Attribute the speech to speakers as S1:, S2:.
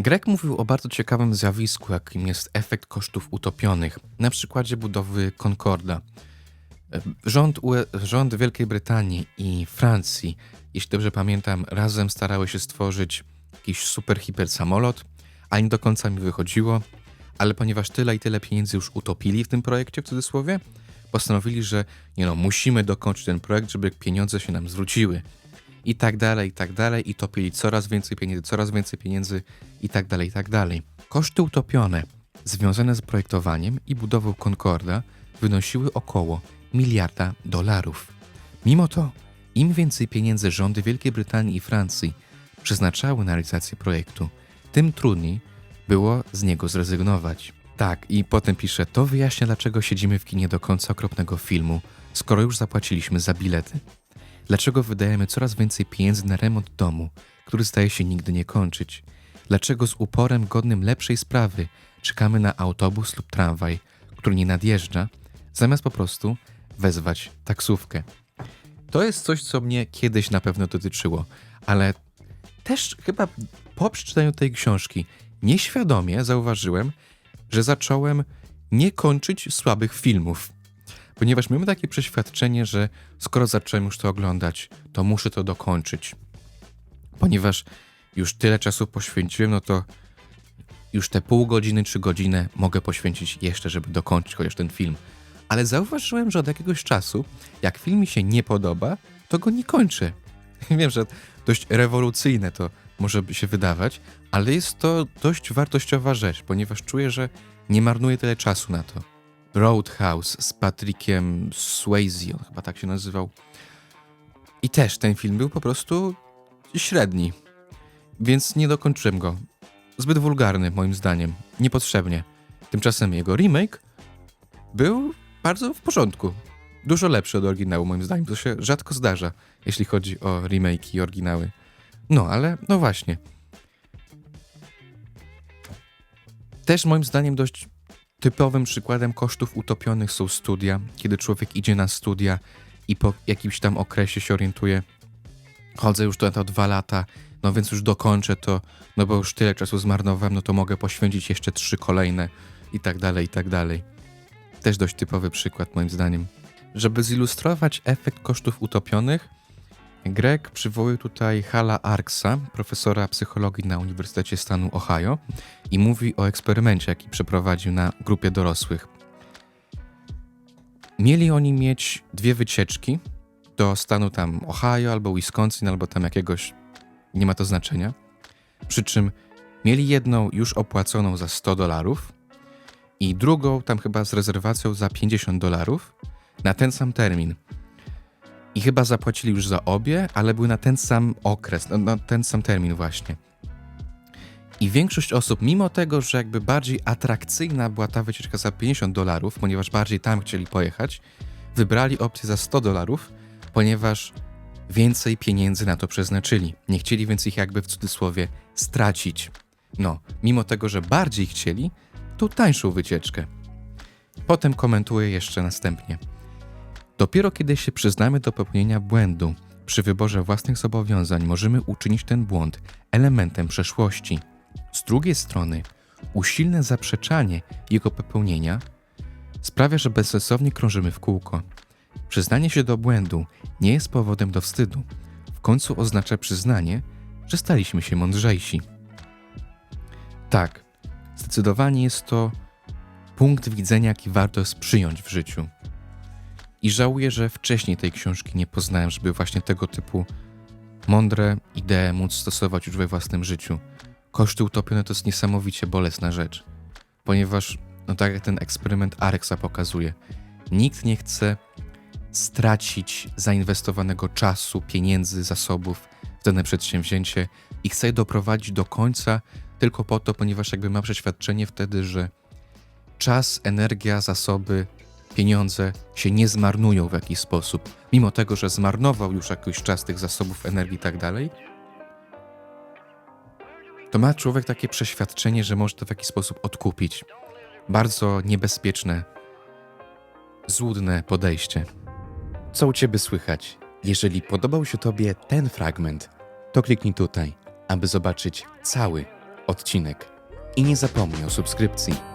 S1: Grek mówił o bardzo ciekawym zjawisku, jakim jest efekt kosztów utopionych, na przykładzie budowy Concorda. Rząd, UE, rząd Wielkiej Brytanii i Francji, jeśli dobrze pamiętam, razem starały się stworzyć jakiś super hiper samolot, a nie do końca mi wychodziło, ale ponieważ tyle i tyle pieniędzy już utopili w tym projekcie, w cudzysłowie, postanowili, że nie no, musimy dokończyć ten projekt, żeby pieniądze się nam zwróciły. I tak dalej, i tak dalej, i topili coraz więcej pieniędzy, coraz więcej pieniędzy, i tak dalej, i tak dalej. Koszty utopione związane z projektowaniem i budową Concorda wynosiły około miliarda dolarów. Mimo to, im więcej pieniędzy rządy Wielkiej Brytanii i Francji przeznaczały na realizację projektu, tym trudniej było z niego zrezygnować. Tak, i potem pisze, to wyjaśnia, dlaczego siedzimy w kinie do końca okropnego filmu, skoro już zapłaciliśmy za bilety. Dlaczego wydajemy coraz więcej pieniędzy na remont domu, który zdaje się nigdy nie kończyć? Dlaczego z uporem godnym lepszej sprawy czekamy na autobus lub tramwaj, który nie nadjeżdża, zamiast po prostu wezwać taksówkę? To jest coś, co mnie kiedyś na pewno dotyczyło, ale też chyba po przeczytaniu tej książki nieświadomie zauważyłem, że zacząłem nie kończyć słabych filmów. Ponieważ mamy takie przeświadczenie, że skoro zacząłem już to oglądać, to muszę to dokończyć. Ponieważ już tyle czasu poświęciłem, no to już te pół godziny czy godzinę mogę poświęcić jeszcze, żeby dokończyć chociaż ten film. Ale zauważyłem, że od jakiegoś czasu, jak film mi się nie podoba, to go nie kończę. Wiem, że dość rewolucyjne to może się wydawać, ale jest to dość wartościowa rzecz, ponieważ czuję, że nie marnuję tyle czasu na to. Roadhouse z Patrickiem Swayze, on chyba tak się nazywał. I też ten film był po prostu średni, więc nie dokończyłem go. Zbyt wulgarny, moim zdaniem, niepotrzebnie. Tymczasem jego remake był bardzo w porządku. Dużo lepszy od oryginału, moim zdaniem. To się rzadko zdarza, jeśli chodzi o remake i oryginały. No, ale no właśnie. Też moim zdaniem dość typowym przykładem kosztów utopionych są studia, kiedy człowiek idzie na studia i po jakimś tam okresie się orientuje, chodzę już to, to dwa lata, no więc już dokończę to, no bo już tyle czasu zmarnowałem, no to mogę poświęcić jeszcze trzy kolejne i tak dalej, i tak dalej. Też dość typowy przykład moim zdaniem. Żeby zilustrować efekt kosztów utopionych, Greg przywołuje tutaj Hala Arksa, profesora psychologii na Uniwersytecie Stanu Ohio i mówi o eksperymencie, jaki przeprowadził na grupie dorosłych. Mieli oni mieć dwie wycieczki do stanu tam Ohio albo Wisconsin albo tam jakiegoś, nie ma to znaczenia. Przy czym mieli jedną już opłaconą za 100 dolarów i drugą tam chyba z rezerwacją za 50 dolarów na ten sam termin. I chyba zapłacili już za obie, ale były na ten sam okres, na, na ten sam termin właśnie. I większość osób, mimo tego, że jakby bardziej atrakcyjna była ta wycieczka za 50 dolarów, ponieważ bardziej tam chcieli pojechać, wybrali opcję za 100 dolarów, ponieważ więcej pieniędzy na to przeznaczyli. Nie chcieli więc ich jakby w cudzysłowie stracić. No, mimo tego, że bardziej chcieli, to tańszą wycieczkę. Potem komentuje jeszcze następnie. Dopiero kiedy się przyznamy do popełnienia błędu przy wyborze własnych zobowiązań, możemy uczynić ten błąd elementem przeszłości. Z drugiej strony, usilne zaprzeczanie jego popełnienia sprawia, że bezsensownie krążymy w kółko. Przyznanie się do błędu nie jest powodem do wstydu. W końcu oznacza przyznanie, że staliśmy się mądrzejsi. Tak, zdecydowanie jest to punkt widzenia, jaki warto jest przyjąć w życiu. I żałuję, że wcześniej tej książki nie poznałem, żeby właśnie tego typu mądre idee móc stosować już we własnym życiu. Koszty utopione to jest niesamowicie bolesna rzecz, ponieważ, no tak jak ten eksperyment Areksa pokazuje, nikt nie chce stracić zainwestowanego czasu, pieniędzy, zasobów w dane przedsięwzięcie i chce je doprowadzić do końca tylko po to, ponieważ jakby ma przeświadczenie wtedy, że czas, energia, zasoby pieniądze się nie zmarnują w jakiś sposób, mimo tego, że zmarnował już jakiś czas tych zasobów energii i tak dalej, to ma człowiek takie przeświadczenie, że może to w jakiś sposób odkupić. Bardzo niebezpieczne, złudne podejście. Co u Ciebie słychać? Jeżeli podobał się Tobie ten fragment, to kliknij tutaj, aby zobaczyć cały odcinek. I nie zapomnij o subskrypcji.